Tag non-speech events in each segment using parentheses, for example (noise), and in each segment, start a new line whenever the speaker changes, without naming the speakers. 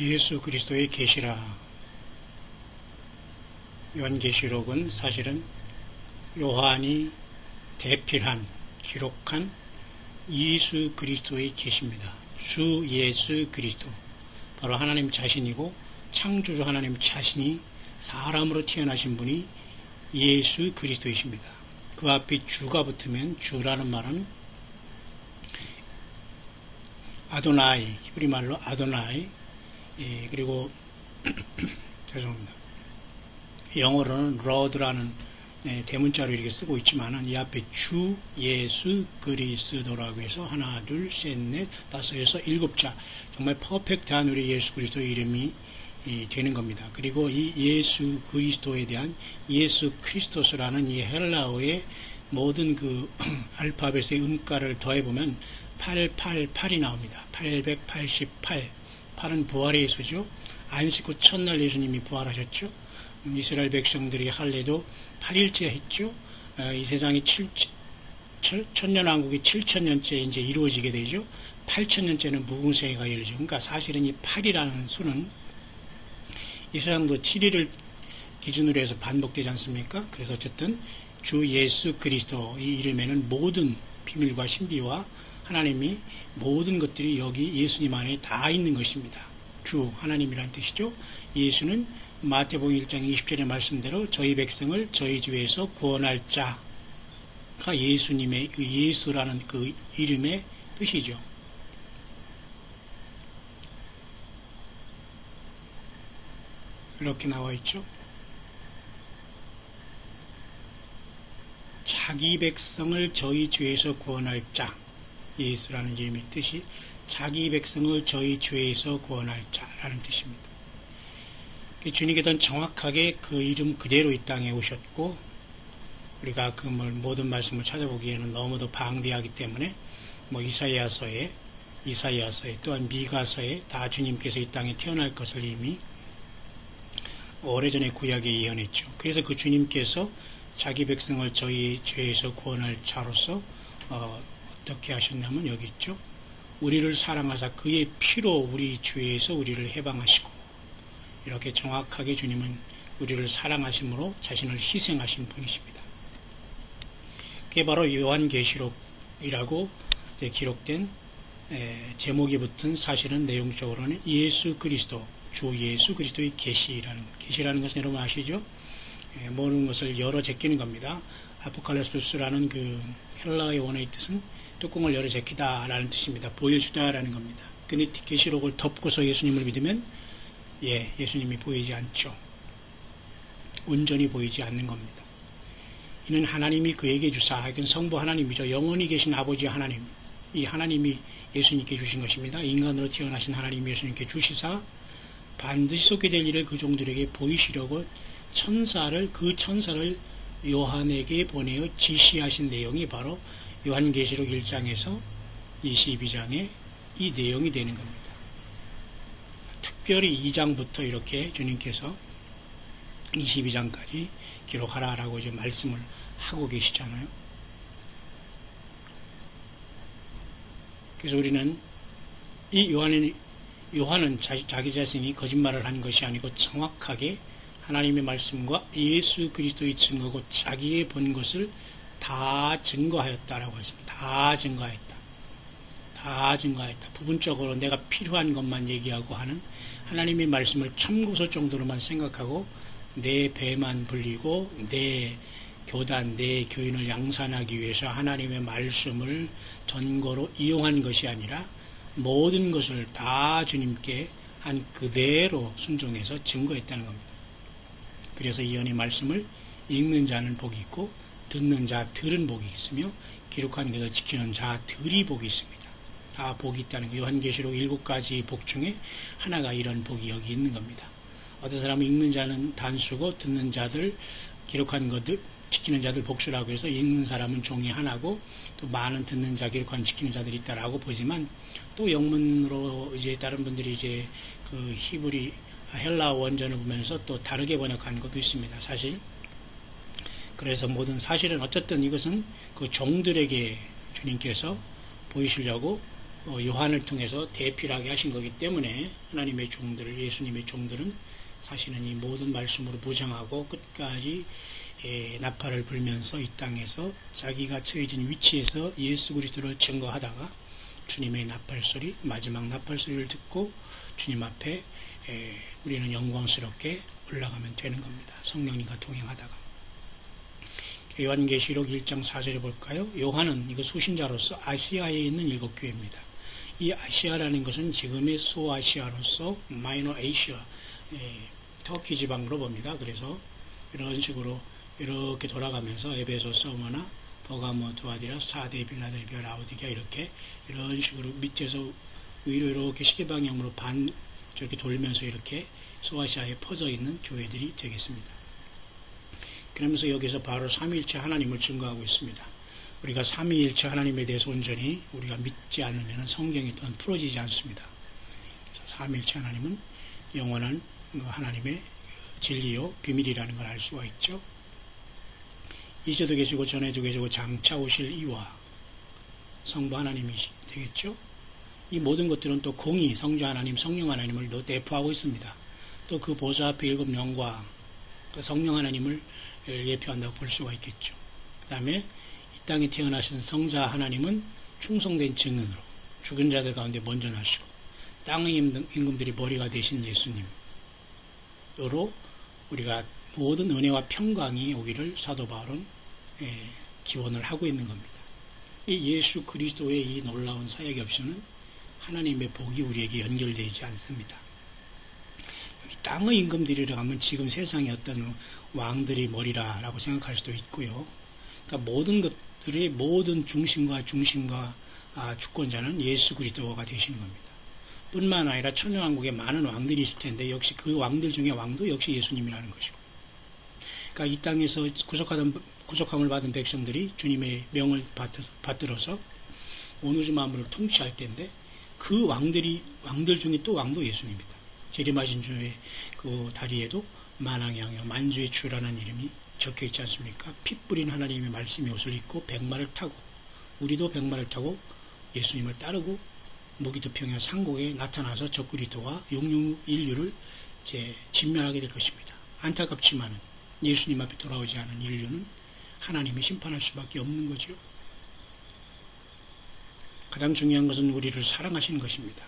예수 그리스도의 계시라. 요한계시록은 사실은 요한이 대필한 기록한 예수 그리스도의 계시입니다. 주 예수 그리스도 바로 하나님 자신이고 창조주 하나님 자신이 사람으로 태어나신 분이 예수 그리스도이십니다. 그 앞에 주가 붙으면 주라는 말은 아도나이 히브리 말로 아도나이 예, 그리고 (clears throat) 죄송합니다. 영어로는 로드라는 예, 대문자로 이렇게 쓰고 있지만 이 앞에 주 예수 그리스도라고 해서 하나 둘 셋 넷 다섯 여섯 일곱 자 정말 퍼펙트한 우리 예수 그리스도 이름이 되는 겁니다. 그리고 이 예수 그리스도에 대한 예수 크리스토스라는 이 헬라어의 모든 그 (clears throat) 알파벳의 음가를 더해보면 888이 나옵니다. 888. 8은 부활의 예수죠. 안식 후 첫날 예수님이 부활하셨죠. 이스라엘 백성들이 할례도 8일째 했죠. 어, 이 세상이 7, 천년왕국이 7천년째 이제 이루어지게 되죠. 8천년째는 무궁세가 열리죠. 그러니까 사실은 이 8이라는 수는 이 세상도 7일을 기준으로 해서 반복되지 않습니까? 그래서 어쨌든 주 예수 그리스도 이 이름에는 모든 비밀과 신비와 하나님이 모든 것들이 여기 예수님 안에 다 있는 것입니다. 주 하나님이란 뜻이죠. 예수는 마태복음 1장 20절의 말씀대로 저희 백성을 저희 주에서 구원할 자가 예수님의 그 예수라는 그 이름의 뜻이죠. 이렇게 나와 있죠. 자기 백성을 저희 죄에서 구원할 자 예수라는 이름의 뜻이 자기 백성을 저희 죄에서 구원할 자라는 뜻입니다. 그 주님께서는 정확하게 그 이름 그대로 이 땅에 오셨고 우리가 그 모든 말씀을 찾아보기에는 너무도 방대하기 때문에 뭐 이사야서에 이사야서에 또한 미가서에 다 주님께서 이 땅에 태어날 것을 이미 오래전에 구약에 예언했죠. 그래서 그 주님께서 자기 백성을 저희 죄에서 구원할 자로서 어, 떻게 하셨냐면 여기 있죠. 우리를 사랑하사 그의 피로 우리 죄에서 우리를 해방하시고 이렇게 정확하게 주님은 우리를 사랑하심으로 자신을 희생하신 분이십니다. 그게 바로 요한계시록이라고 기록된 제목이 붙은 사실은 내용적으로는 예수 그리스도 주 예수 그리스도의 계시라는 계시라는 것은 여러분 아시죠? 예, 모든 것을 열어 제끼는 겁니다. 아포칼리스라는 그 헬라의 원어의 뜻은 뚜껑을 열어 제끼다라는 뜻입니다. 보여주다라는 겁니다. 근데 계시록을 덮고서 예수님을 믿으면 예, 예수님이 보이지 않죠. 온전히 보이지 않는 겁니다. 이는 하나님이 그에게 주사, 이건 성부 하나님이죠. 영원히 계신 아버지 하나님. 이 하나님이 예수님께 주신 것입니다. 인간으로 태어나신 하나님이 예수님께 주시사 반드시 속게 될 일을 그 종들에게 보이시려고 천사를 그 천사를 요한에게 보내어 지시하신 내용이 바로 요한계시록 1장에서 22장의 이 내용이 되는 겁니다. 특별히 2장부터 이렇게 주님께서 22장까지 기록하라라고 이제 말씀을 하고 계시잖아요. 그래서 우리는 이 요한은 요한은 자기 자신이 거짓말을 한 것이 아니고 정확하게 하나님의 말씀과 예수 그리스도의 증거고 자기의 본 것을 다 증거하였다라고 했습니다. 다 증거하였다. 다 증거하였다. 부분적으로 내가 필요한 것만 얘기하고 하는 하나님의 말씀을 참고서 정도로만 생각하고 내 배만 불리고 내 교단, 내 교인을 양산하기 위해서 하나님의 말씀을 전거로 이용한 것이 아니라 모든 것을 다 주님께 한 그대로 순종해서 증거했다는 겁니다. 그래서 이언의 말씀을 읽는 자는 복이 있고 듣는 자들은 복이 있으며 기록한 것을 지키는 자들이 복이 있습니다. 다 복이 있다는 거. 요한계시록 일곱 가지 복 중에 하나가 이런 복이 여기 있는 겁니다. 어떤 사람은 읽는 자는 단수고 듣는 자들 기록한 것들 지키는 자들 복수라고 해서 읽는 사람은 종이 하나고 또 많은 듣는 자 기록한 지키는 자들이 있다라고 보지만 또 영문으로 이제 다른 분들이 이제 그 히브리 헬라 원전을 보면서 또 다르게 번역한 것도 있습니다. 사실 그래서 모든 사실은 어쨌든 이것은 그 종들에게 주님께서 보이시려고 어, 요한을 통해서 대필하게 하신 거기 때문에 하나님의 종들, 예수님의 종들은 사실은 이 모든 말씀으로 보장하고 끝까지 예, 나팔을 불면서 이 땅에서 자기가 처해진 위치에서 예수 그리스도를 증거하다가 주님의 나팔 소리, 마지막 나팔 소리를 듣고 주님 앞에 예, 우리는 영광스럽게 올라가면 되는 겁니다. 성령님과 동행하다가. 요한계시록 1장 4절에 볼까요? 요한은 이거 수신자로서 아시아에 있는 일곱 교회입니다. 이 아시아라는 것은 지금의 소아시아로서 마이너 에이시아, 예, 터키 지방으로 봅니다. 그래서 이런 식으로 이렇게 돌아가면서 에베소 서머나 버가모 두아디라 사데 빌라델비아 라우디게아 이렇게 이런 식으로 밑에서 위로 이렇게 시계 방향으로 반 저렇게 돌면서 이렇게 소아시아에 퍼져 있는 교회들이 되겠습니다. 그러면서 여기서 바로 삼위일체 하나님을 증거하고 있습니다. 우리가 삼위일체 하나님에 대해서 온전히 우리가 믿지 않으면 성경이 또한 풀어지지 않습니다. 삼위일체 하나님은 영원한 그 하나님의 진리요 비밀이라는 걸 알 수가 있죠. 이제도 계시고 전에도 계시고 장차 오실 이와 성부 하나님이 되겠죠. 이 모든 것들은 또 공의, 성자 하나님, 성령 하나님을 또 대표하고 있습니다. 또 그 보좌 앞에 일곱 영과 그 성령 하나님을 예표한다고 볼 수가 있겠죠. 그 다음에 이 땅에 태어나신 성자 하나님은 충성된 증인으로 죽은 자들 가운데 먼저 나시고 땅의 임금들이 머리가 되신 예수님으로 우리가 모든 은혜와 평강이 오기를 사도 바울은 예, 기원을 하고 있는 겁니다. 이 예수 그리스도의 이 놀라운 사역이 없이는 하나님의 복이 우리에게 연결되지 않습니다. 땅의 임금들이라 하면 지금 세상의 어떤 왕들이 머리라라고 생각할 수도 있고요. 그러니까 모든 것들의 모든 중심과 중심과 아, 주권자는 예수 그리스도가 되시는 겁니다. 뿐만 아니라 천연왕국에 많은 왕들이 있을 텐데 역시 그 왕들 중에 왕도 역시 예수님이라는 것이고. 그러니까 이 땅에서 구속하던 구속함을 받은 백성들이 주님의 명을 받들어서 오누지 마음을 통치할 때인데 그 왕들이 왕들 중에 또 왕도 예수님입니다. 재림하신 주의 그 다리에도 만왕양여 만주의 주라는 이름이 적혀 있지 않습니까? 피 뿌린 하나님의 말씀이 옷을 입고 백마를 타고 우리도 백마를 타고 예수님을 따르고 무기도 평야 상국에 나타나서 적그리스도와 용융 인류를 이제 진멸하게 될 것입니다. 안타깝지만 예수님 앞에 돌아오지 않은 인류는 하나님이 심판할 수밖에 없는 거죠. 가장 중요한 것은 우리를 사랑하시는 것입니다.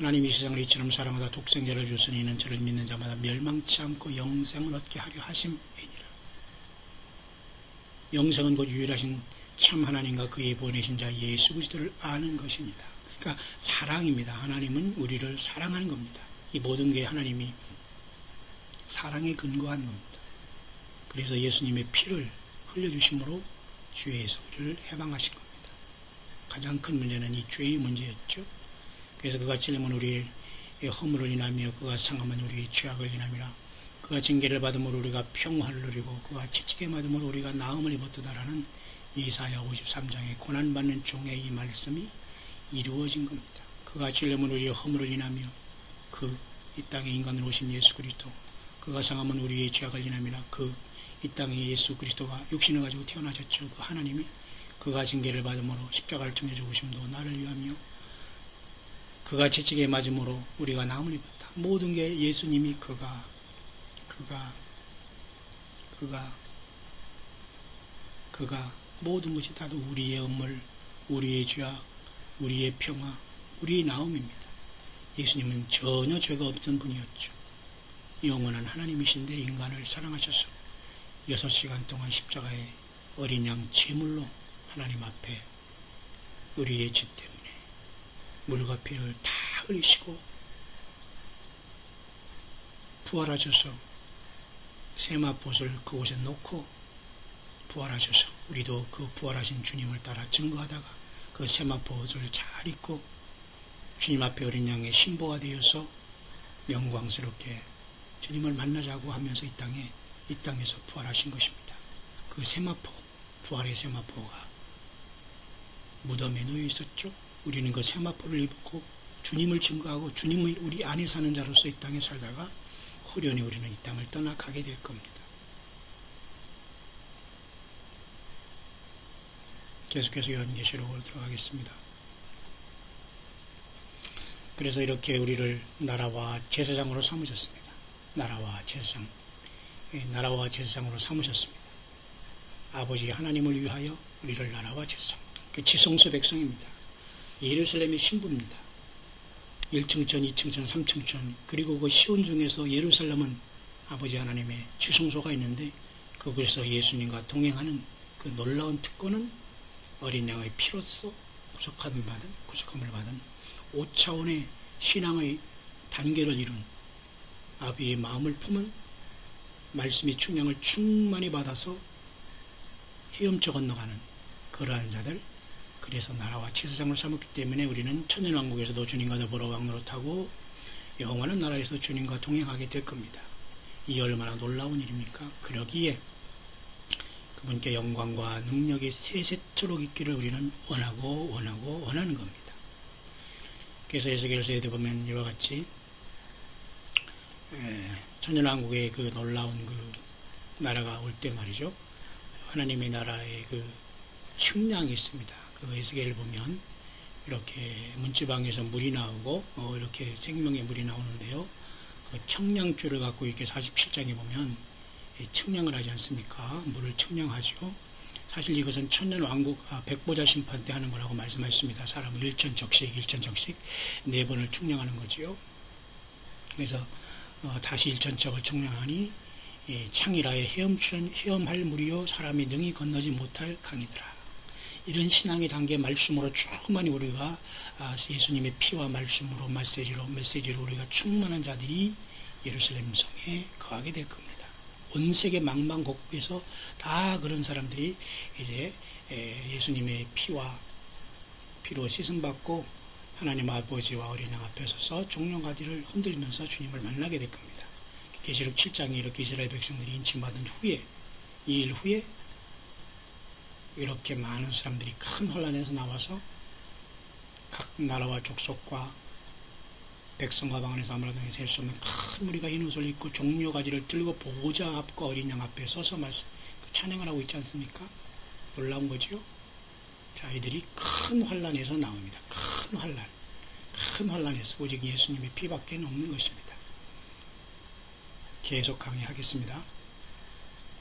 하나님 이 세상을 이처럼 사랑하다 독생자를 주으니 이는 저를 믿는 자마다 멸망치 않고 영생을 얻게 하려 하심이니라. 영생은 곧 유일하신 참 하나님과 그의 보내신 자 예수 그리스도를 아는 것입니다. 그러니까 사랑입니다. 하나님은 우리를 사랑하는 겁니다. 이 모든 게 하나님이 사랑에 근거한 겁니다. 그래서 예수님의 피를 흘려주심으로 죄에서 우리를 해방하신 겁니다. 가장 큰 문제는 이 죄의 문제였죠. 그래서 그가 찔림은 우리의 허물을 인하며 그가 상함은 우리의 죄악을 인하미라 그가 징계를 받음으로 우리가 평화를 누리고 그가 채찍에 맞음으로 우리가 나음을 입었다라는 이사야 53장의 고난받는 종의 이 말씀이 이루어진 겁니다. 그가 찔림은 우리의 허물을 인하며 그 이 땅에 인간으로 오신 예수 그리스도 그가 상함은 우리의 죄악을 인하미라 그 이 땅에 예수 그리스도가 육신을 가지고 태어나셨죠. 그 하나님이 그가 징계를 받음으로 십자가를 통해 죽으심도 나를 위하며 그가 채찍에 맞음으로 우리가 남을 입었다. 모든 게 예수님이 그가 그가 그가 그가 모든 것이 다도 우리의 엄물, 우리의 죄악, 우리의 평화, 우리의 나음입니다. 예수님은 전혀 죄가 없던 분이었죠. 영원한 하나님이신데 인간을 사랑하셔서 여섯 시간 동안 십자가에 어린 양 제물로 하나님 앞에 우리의 죄 때문에 물과 피를 다 흘리시고 부활하셔서 세마포을 그곳에 놓고 부활하셔서 우리도 그 부활하신 주님을 따라 증거하다가 그 세마포옷을 잘 입고 주님 앞에 어린 양의 신보가 되어서 영광스럽게 주님을 만나자고 하면서 이 땅에 이 땅에서 부활하신 것입니다. 그 세마포 부활의 세마포가 무덤에 놓여 있었죠. 우리는 그 세마포를 입고 주님을 증거하고 주님의 우리 안에 사는 자로서 이 땅에 살다가 후련히 우리는 이 땅을 떠나 가게 될 겁니다. 계속해서 연계시록으로 들어가겠습니다. 그래서 이렇게 우리를 나라와 제사장으로 삼으셨습니다. 나라와 제사장, 예, 나라와 제사장으로 삼으셨습니다. 아버지 하나님을 위하여 우리를 나라와 제사장, 그 지성소 백성입니다. 예루살렘의 신부입니다. 1층천, 2층천, 3층천, 그리고 그 시온 중에서 예루살렘은 아버지 하나님의 지성소가 있는데 그곳에서 예수님과 동행하는 그 놀라운 특권은 어린 양의 피로써 구속함을 받은, 구속함을 받은 5차원의 신앙의 단계를 이룬 아비의 마음을 품은 말씀의 충량을 충만히 받아서 헤엄쳐 건너가는 그러한 자들 그래서 나라와 제사장을 삼았기 때문에 우리는 천년왕국에서도 주님과 더불어 왕노릇하고 영원한 나라에서 주님과 동행하게 될 겁니다. 이 얼마나 놀라운 일입니까? 그러기에 그분께 영광과 능력이 세세토록 있기를 우리는 원하고 원하고 원하는 겁니다. 그래서 에스겔서에 보면 이와 같이 천년왕국의 그 놀라운 그 나라가 올 때 말이죠. 하나님의 나라의 그 측량이 있습니다. 그 에스겔을 보면 이렇게 문지방에서 물이 나오고 어 이렇게 생명의 물이 나오는데요. 그 청량줄을 갖고 이렇게 47장에 보면 측량을 하지 않습니까? 물을 측량하죠. 사실 이것은 천년 왕국 아, 백보자 심판 때 하는 거라고 말씀하셨습니다. 사람을 일천 적씩 일천 적씩 네 번을 측량하는 거지요. 그래서 어, 다시 일천 적을 측량하니 예, 창이라에 헤엄천, 헤엄할 물이요 사람이 능히 건너지 못할 강이더라. 이런 신앙의 단계 말씀으로 충만히 우리가 아, 예수님의 피와 말씀으로 메시지로 메시지로 우리가 충만한 자들이 예루살렘 성에 거하게 될 겁니다. 온 세계 망망곡곡에서 다 그런 사람들이 이제 예수님의 피와 피로 씻음 받고 하나님 아버지와 어린 양 앞에 서서 종려가지를 흔들면서 주님을 만나게 될 겁니다. 계시록 7장에 이렇게 이스라엘 백성들이 인침받은 후에 이 일 후에 이렇게 많은 사람들이 큰 혼란에서 나와서 각 나라와 족속과 백성과 방언에서 아무나 등에 셀수 없는 큰 무리가 흰 옷을 입고 종려 가지를 들고 보호자 앞과 어린 양 앞에 서서 말씀, 그 찬양을 하고 있지 않습니까? 놀라운 거죠? 자, 이들이 큰 환란에서 나옵니다. 큰 환란. 큰 환란에서 오직 예수님의 피밖에 없는 것입니다. 계속 강의하겠습니다.